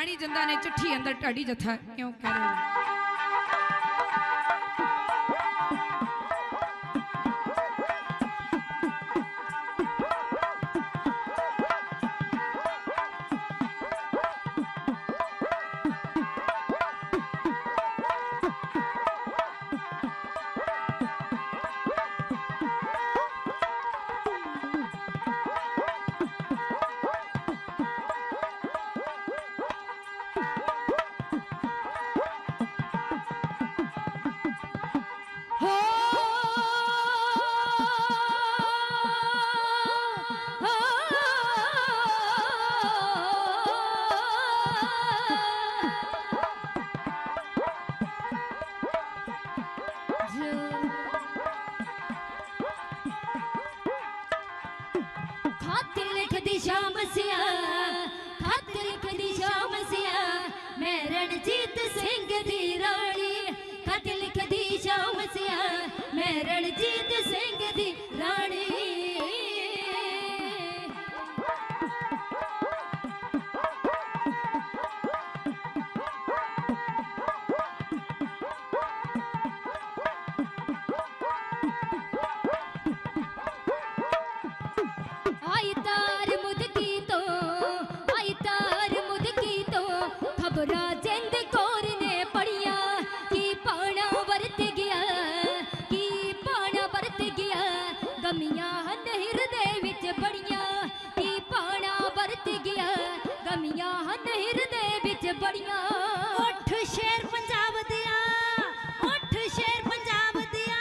ਜਾਣੀ ਜੰਦਾ ਨੇ ਚਿੱਠੀ ਅੰਦਰ ਢਾਡੀ ਜਥਾ ਕਿਉਂ ਕਰੋ रणजीत सिंह जी राणी कथ मैं रणजीत ਗਿਆ। ਗਮੀਆਂ ਹਨ ਹਿਰਦੇ ਵਿੱਚ ਬੜੀਆਂ। ਉੱਠ ਸ਼ੇਰ ਪੰਜਾਬ ਦਿਆ ਉੱਠ ਸ਼ੇਰ ਪੰਜਾਬ ਦਿਆ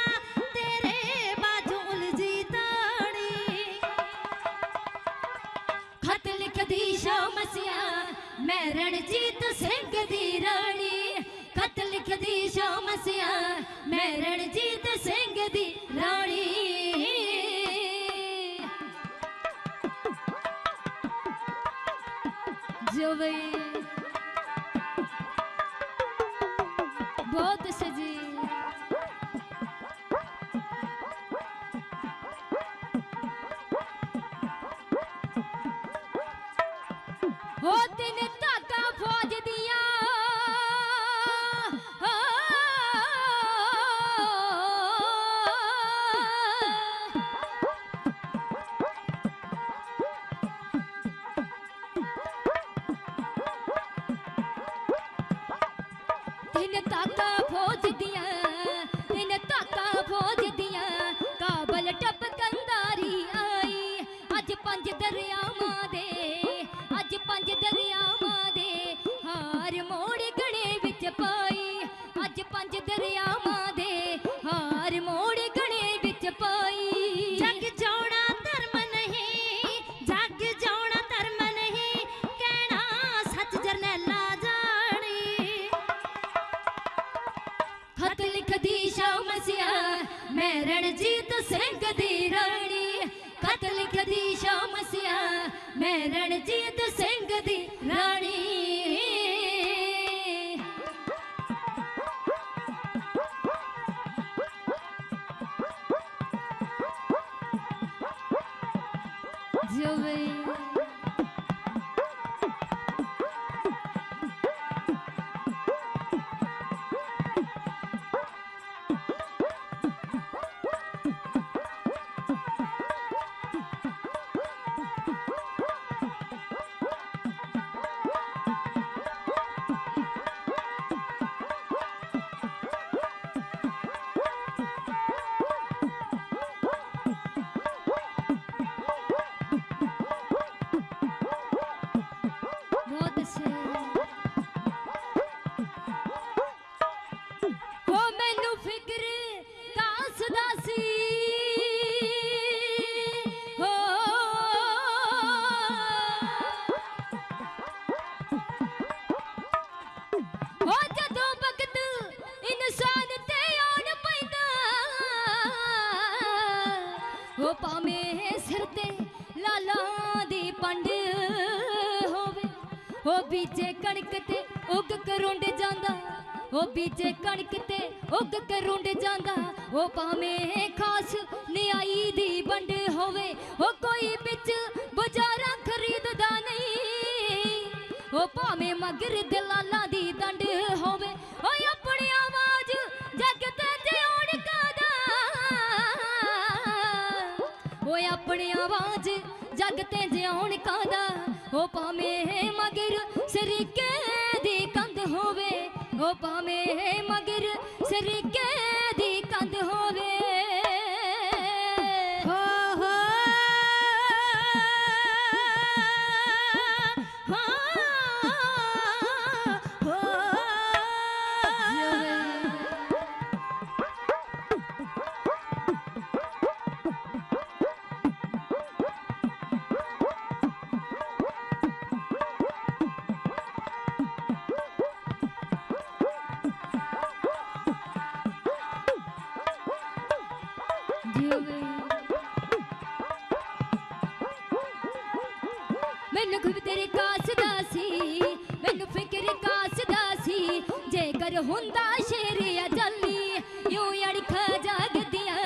ਤੇਰੇ ਬਾਝੋਂ ਉਲਝੀ ਤਾਣੀ। ਖਤ ਲਿਖਦੀ ਸ਼ਾਮ ਸਿਆ ਮੈਂ ਰਣਜੀਤ ਸਿੰਘ ਦੀ ਰਾਣੀ। ਖਤ ਲਿਖਦੀ ਸਿਆ ਮੈਂ ਰਣਜੀਤ ਸਿੰਘ ਦੀ ਰਾਣੀ। ਜਵੇ। ਬਹੁਤ ਸਜੀ। ਹੋ ਤਿੰਨ ਧਾਗਾ ਫੌਜ ਦੀਆਂ। ਤਿੰਨ ਧਾਗਾ ਫੌਜ ਦੀਆਂ ਤਿੰਨ ਧਾਗਾ ਫੌਜ ਦੀਆਂ ਕਾਬਲ ਟੱਪ ਕੰਦਾਰੀ ਆਈ। ਅੱਜ ਪੰਜ ਦਰਿਆਵਾਂ ਦੇ, ਅੱਜ ਪੰਜ ਦਰਿਆਵਾਂ ਮੈਂ ਰਣਜੀਤ ਸਿੰਘ ਦੀ ਰਾਣੀ। ਜਵੇ ਬਹੁਤ ਸਿਰ ਤੇ ਲਾਲਾਂ ਦੀ ਪੰਡ ਹੋਵੇ। ਹੋ ਬੀਜੇ ਕਣਕ ਤੇ ਉੱਗ ਕਰੁੰਡ ਜਾਂਦਾ। ਉਹ ਬੀਜੇ ਕਣਕ ਤੇ ਉੱਗ ਕਰੁੰਡ ਜਾਂਦਾ। ਉਹ ਭਾਵੇਂ ਖਾਸ ਨਿਆਈ ਦੀ ਵੰਡ ਹੋਵੇ। ਉਹ ਕੋਈ ਵਿੱਚ ਬਾਜ਼ਾਰਾਂ ਖਰੀਦਦਾ ਨਹੀਂ। ਉਹ ਭਾਵੇਂ ਮਗਰ ਦਲਾਲਾਂ ਦੀ ਦੰਡ ਹੋਵੇ। ਆਪਣੀ ਆਵਾਜ਼, ਜੱਗ ਤੇ ਜਿਉਣ ਕਾਦਾ ਉਹ ਭਾਵੇਂ ਮਗਰ ਸਰੀਕੇ ਦੀ ਕੰਧ ਹੋਵੇ, ਉਹ ਭਾਵੇਂ ਮਗਰ ਮੈਨੂੰ ਖੁਦ ਤੇਰੇ ਕਾਸ ਸੀ, ਮੈਨੂੰ ਫਿਕਰ ਕਾਸ ਸੀ। ਜੇਕਰ ਹੁੰਦਾ ਸ਼ੇਰ ਅਜਲੀ ਯੂੰ ਅੜਖ ਜਾਗਦੀਆਂ,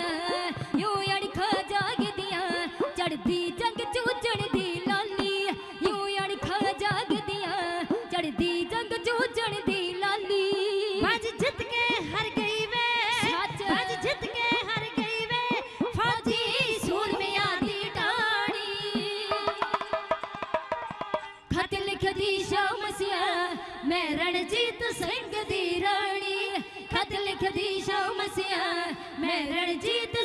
ਯੂੰ ਅੜਖ ਜਾਗਦੀਆਂ। ਚੜਦੀ ਜੰਗ ਚੂਚਣ ਦੀ ਲਾਲੀ, ਯੂੰ ਅੜਖ ਜਾਗਦੀਆਂ। ਚੜਦੀ ਜੰਗ ਚੂਚਣ ਰਣਜੀਤ ਸਿੰਘ ਦੀ ਰਾਣੀ ਖਤ ਲਿਖਦੀ ਸ਼ਾਮ ਸਿਆ ਮੈਂ ਰਣਜੀਤ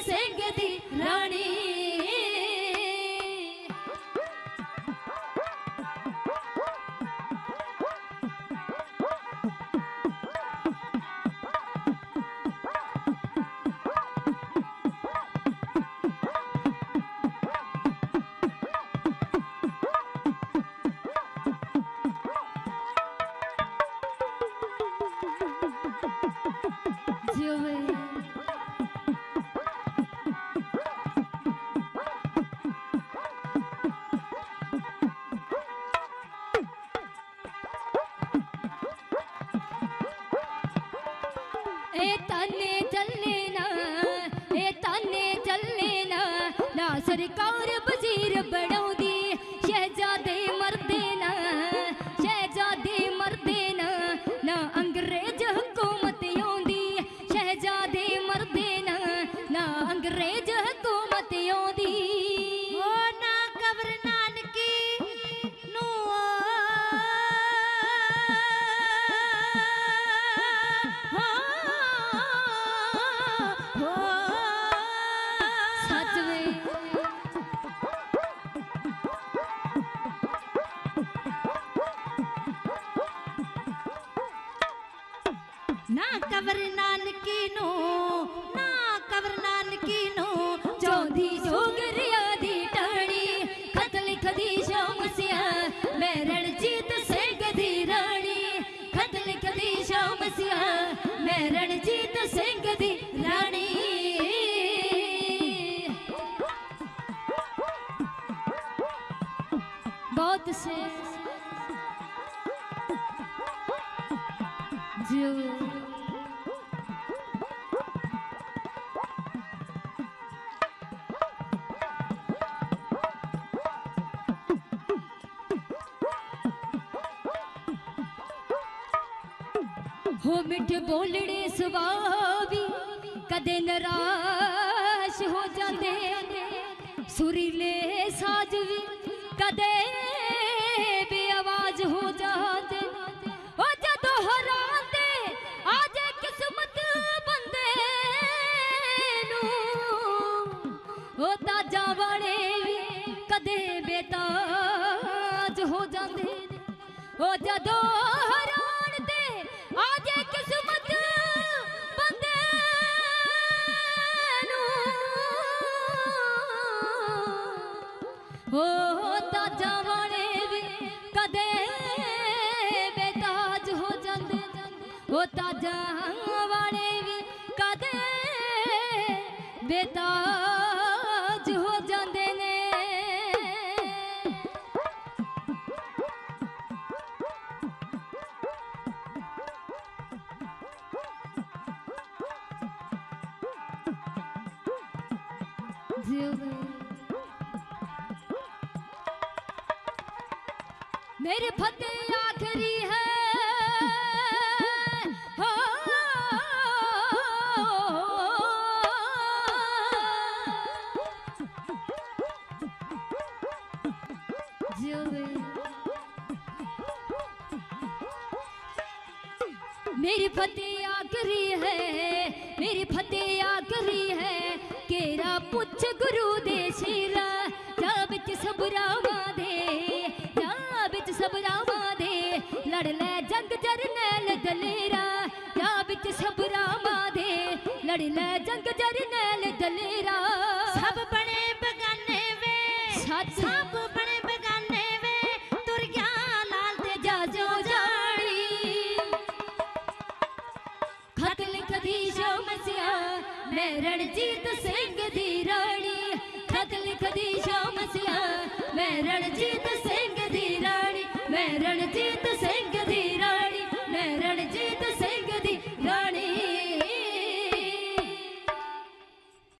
ਇਹ ਤਾਨੇ ਚੱਲੇ ਨਾ ਇਹ ਤਾਨੇ ਚੱਲੇ ਨਾ ਨਾ ਸਰਕਾਰ ਵਜ਼ੀਰ ਬਣਾਉਂਦੀ ਨਾ ਕਬਰ ਨਾਨਕੀ ਨੂੰ, ਨਾ ਕਬਰ ਨਾਨਕੀ ਨੂੰ ਚੌਂਦੀ ਸੋਗਰਿਆ ਦੀ ਟਾਣੀ ਖਤ ਲਿਖਦੀ ਸ਼ਾਮ ਸਿਆ, ਮੈਂ ਰਣਜੀਤ ਸਿੰਘ ਦੀ ਰਾਣੀ ਖਤ ਲਿਖਦੀ ਸ਼ਾਮ ਸਿਆ, ਮੈਂ ਰਣਜੀਤ ਸਿੰਘ ਦੀ ਰਾਣੀ। ਬਹੁਤ ਸੇ ਜਿਉ ਹੋ ਮਿੱਠ ਬੋਲੜੇ ਸੁਭਾਵੀ ਕਦੇ ਨਰਾਸ਼ ਹੋ ਜਾਂਦੇ ਸੁਰੀਲੇ ਸਾਜ ਵੀ ਕਦੇ ਬੇਆਵਾਜ਼ ਹੋ ਜਾਂਦੇ ਉਹ ਜਦੋਂ ਹਰਾਂਦੇ ਆ ਕਿਸਮਤ ਬੰਦੇ ਨੂੰ ਉਹ ਤਾਜਾ ਵਾਲੇ ਵੀ ਕਦੇ ਬੇਤਾਜ ਹੋ ਜਾਂਦੇ ਉਹ ਜਦੋਂ ਨੂੰ ਉਹ ਤਾਜਾ ਵੀ ਕਦੇ ਬੇਤਾਜ ਹੋ ਜਾਂਦੇ। ਉਹ ਤਾਜਾ ਵਾਲੇ ਵੀ ਕਦੇ ਬੇਤਾਜ ਹੋ ਜਾਂਦੇ ਨੇ। ਜਿਵੇਂ मेरे फतेह आखरी है। मेरी फतेह आखिरी है, मेरी फतेह आखिरी है। केरा पुछ गुरु देशी ਲੜ ਲੈ ਜੰਗ ਜਰਨੈਲ ਦਲੇਰਾ। ਸਭ ਬਣੇ ਬਗਾਨੇ ਵੇ। ਸਭ ਬਣੇ ਬਗਾਨੇ ਵੇ। ਤੁਰ ਗਿਆ ਲਾਲ ਤੇ ਜਾ ਜੋ ਜਾਣੀ। ਖਤ ਲਿਖਦੀ ਸ਼ਮਸਿਆ ਮੈਂ ਰਣਜੀਤ ਸਿੰਘ ਦੀ ਰਾਣੀ। ਖਤ ਲਿਖਦੀ ਸ਼ਮਸਿਆ ਮੈਂ ਰਣਜੀਤ ਸਿੰਘ ਦੀ ਰਾਣੀ। ਮੈਂ ਰਣਜੀਤ